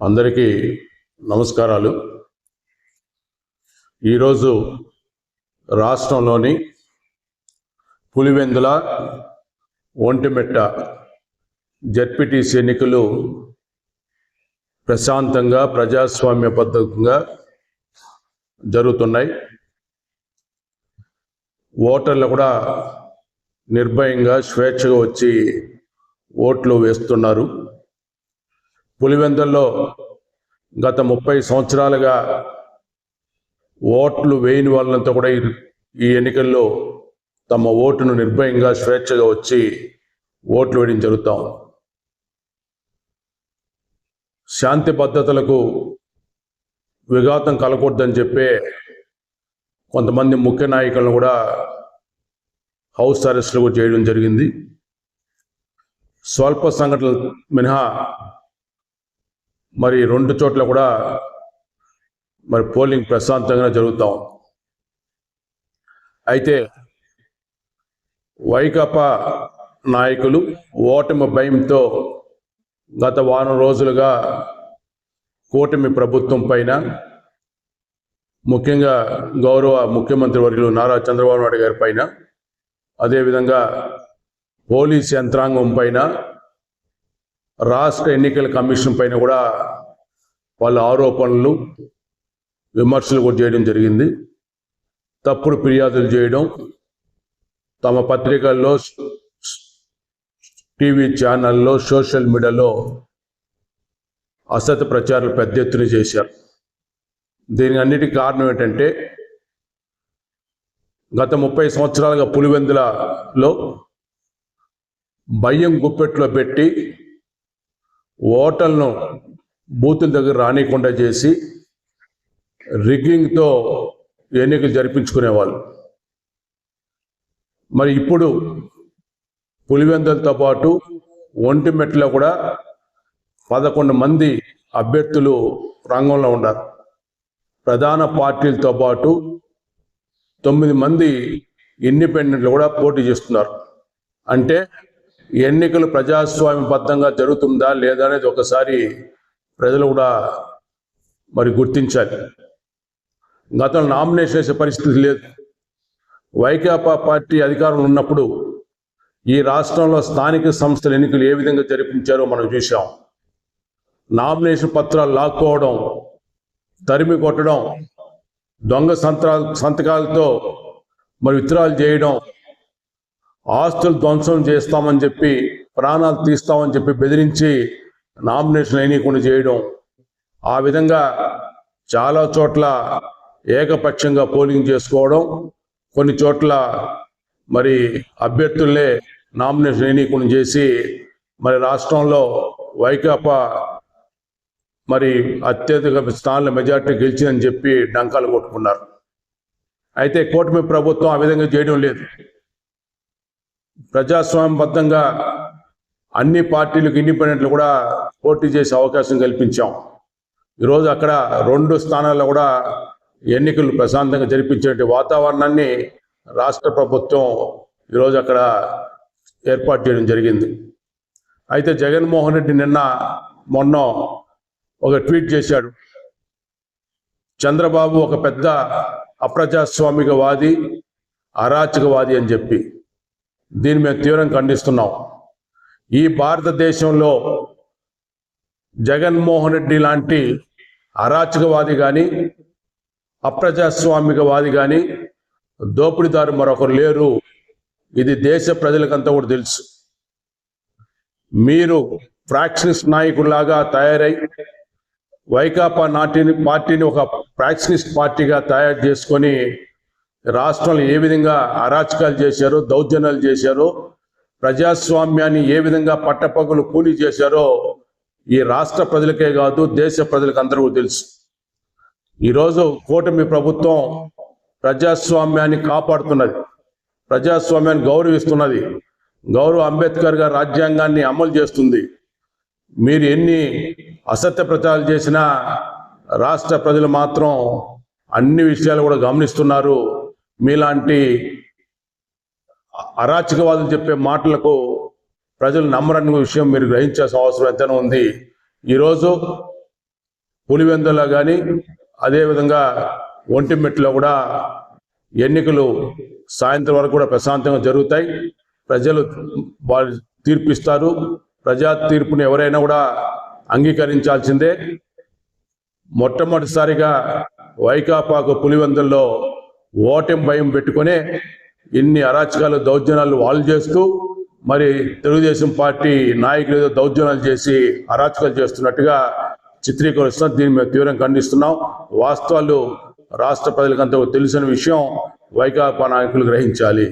అందరికీ నమస్కారాలు. ఈరోజు రాష్ట్రంలోని పులివెందుల ఒంటిమిట్ట జడ్పీటీసీ ఎన్నికలు ప్రశాంతంగా ప్రజాస్వామ్య పద్ధతిగా జరుగుతున్నాయి. ఓటర్లు కూడా నిర్భయంగా స్వేచ్ఛగా వచ్చి ఓట్లు వేస్తున్నారు. పులివెందుల్లో గత ముప్పై సంవత్సరాలుగా ఓట్లు వేయని వాళ్ళంతా కూడా ఈ- ఎన్నికల్లో తమ ఓటును నిర్భయంగా స్వేచ్ఛగా వచ్చి ఓట్లు వేయడం జరుగుతాం శాంతి పద్ధతులకు విఘాతం కలగకూడదని చెప్పే కొంతమంది ముఖ్య నాయకులను కూడా హౌస్ అరెస్టులు చేయడం జరిగింది. స్వల్ప సంఘటనలు మినహా మరి రెండు చోట్ల కూడా మరి పోలింగ్ ప్రశాంతంగా జరుగుతాం అయితే వైకాపా నాయకులు ఓటమి భయంతో గత వారం రోజులుగా కూటమి ప్రభుత్వం పైన ముఖ్యంగా గౌరవ ముఖ్యమంత్రి వర్యులు నారా చంద్రబాబు నాయుడు గారి పైన అదేవిధంగా పోలీస్ యంత్రాంగం పైన రాష్ట్ర ఎన్నికల కమిషన్ పైన కూడా వాళ్ళ ఆరోపణలు విమర్శలు కూడా చేయడం జరిగింది. తప్పుడు ఫిర్యాదులు చేయడం తమ పత్రికల్లో టీవీ ఛానల్లో సోషల్ మీడియాలో అసత్య ప్రచారాలు పెద్ద ఎత్తున చేశారు. దీని అన్నిటికీ కారణం ఏంటంటే గత ముప్పై సంవత్సరాలుగా పులివెందులలో భయం గుప్పెట్లో పెట్టి ఓటర్లను బూతుల దగ్గర రానికుండా చేసి రిగ్గింగ్తో ఎన్నికలు జరిపించుకునేవాళ్ళు. మరి ఇప్పుడు పులివెందులతో పాటు ఒంటిమెట్లో కూడా పదకొండు మంది అభ్యర్థులు రంగంలో ఉన్నారు. ప్రధాన పార్టీలతో పాటు తొమ్మిది మంది ఇండిపెండెంట్లు కూడా పోటీ చేస్తున్నారు. అంటే ఎన్నికలు ప్రజాస్వామ్యబద్ధంగా జరుగుతుందా లేదా అనేది ఒకసారి ప్రజలు కూడా మరి గుర్తించాలి. గతంలో నామినేషన్ వేసే పరిస్థితి లేదు. వైకాపా పార్టీ అధికారంలో ఉన్నప్పుడు ఈ రాష్ట్రంలో స్థానిక సంస్థల ఎన్నికలు ఏ విధంగా జరిపించారో మనం చూసాం నామినేషన్ పత్రాలు లాక్కోవడం తరిమి కొట్టడం దొంగ సంత సంతకాలతో మరి విత్తనాలు చేయడం హాస్టల్ ధ్వంసం చేస్తామని చెప్పి ప్రాణాలు తీస్తామని చెప్పి బెదిరించి నామినేషన్ అయినకుండా చేయడం. ఆ విధంగా చాలా చోట్ల ఏకపక్షంగా పోలింగ్ చేసుకోవడం కొన్ని చోట్ల మరి అభ్యర్థుల్నే నామినేషన్ వేయకుండా చేసి మరి రాష్ట్రంలో వైకాపా మరి అత్యధిక స్థానాల మెజార్టీ గెలిచిందని చెప్పి డంకాలు కొట్టుకున్నారు. అయితే కూటమి ప్రభుత్వం ఆ విధంగా చేయడం లేదు. ప్రజాస్వామ్యబద్ధంగా అన్ని పార్టీలకు ఇండిపెండెంట్లు కూడా పోటీ చేసే అవకాశం కల్పించాం. ఈరోజు అక్కడ రెండు స్థానాల్లో కూడా ఎన్నికలు ప్రశాంతంగా జరిపించే వాతావరణాన్ని రాష్ట్ర ప్రభుత్వం ఈరోజు అక్కడ ఏర్పాటు చేయడం జరిగింది. అయితే జగన్మోహన్ రెడ్డి నిన్న మొన్న ఒక ట్వీట్ చేశాడు. చంద్రబాబు ఒక పెద్ద అప్రజాస్వామికవాది అరాచకవాది అని చెప్పి. దీన్ని మేము తీవ్రంగా ఖండిస్తున్నాం. ఈ భారతదేశంలో జగన్మోహన్ రెడ్డి లాంటి అరాచకవాది కానీ అప్రజాస్వామికవాది కానీ దోపిడీదారు మరొకరు లేరు. ఇది దేశ ప్రజలకంతా కూడా తెలుసు. మీరు ఫ్రాక్షనిస్ట్ నాయకుల్లాగా తయారై వైకాపా నాటిని పార్టీని ఒక ఫ్రాక్షనిస్ట్ పార్టీగా తయారు చేసుకొని రాష్ట్రంలో ఏ విధంగా అరాచకాలు చేశారో దౌర్జన్యాలు చేశారో ప్రజాస్వామ్యాన్ని ఏ విధంగా పట్టపగులు కూలీ చేశారో ఈ రాష్ట్ర ప్రజలకే కాదు దేశ ప్రజలకు అందరూ తెలుసు. ఈరోజు కూటమి ప్రభుత్వం ప్రజాస్వామ్యాన్ని కాపాడుతున్నది ప్రజాస్వామ్యాన్ని గౌరవిస్తున్నది. గౌరవ అంబేద్కర్ గారి రాజ్యాంగాన్ని అమలు చేస్తుంది. మీరు ఎన్ని అసత్య ప్రచారాలు చేసినా రాష్ట్ర ప్రజలు మాత్రం అన్ని విషయాలు కూడా గమనిస్తున్నారు. మీలాంటి అరాచకవాదులు చెప్పే మాటలకు ప్రజలు నమ్మరని విషయం మీరు గ్రహించాల్సిన అవసరం ఎంతైనా ఉంది. ఈరోజు పులివెందులో కానీ అదేవిధంగా ఒంటిమెట్లో కూడా ఎన్నికలు సాయంత్రం వరకు కూడా ప్రశాంతంగా జరుగుతాయి. ప్రజలు వారు తీర్పిస్తారు. ప్రజా తీర్పుని ఎవరైనా కూడా అంగీకరించాల్సిందే. మొట్టమొదటిసారిగా వైకాపాకు పులివెందుల్లో ఓటమి భయం పెట్టుకునే ఇన్ని అరాచకాలు దౌర్జన్యాలు వాళ్ళు చేస్తూ మరి తెలుగుదేశం పార్టీ నాయకులు ఏదో దౌర్జన్యాలు చేసి అరాచకాలు చేస్తున్నట్టుగా చిత్రీకరిస్తున్నాం దీన్ని మేము తీవ్రంగా ఖండిస్తున్నాం. వాస్తవాలు రాష్ట్ర ప్రజలకంతా తెలిసిన విషయం వైకాపా నాయకులు గ్రహించాలి.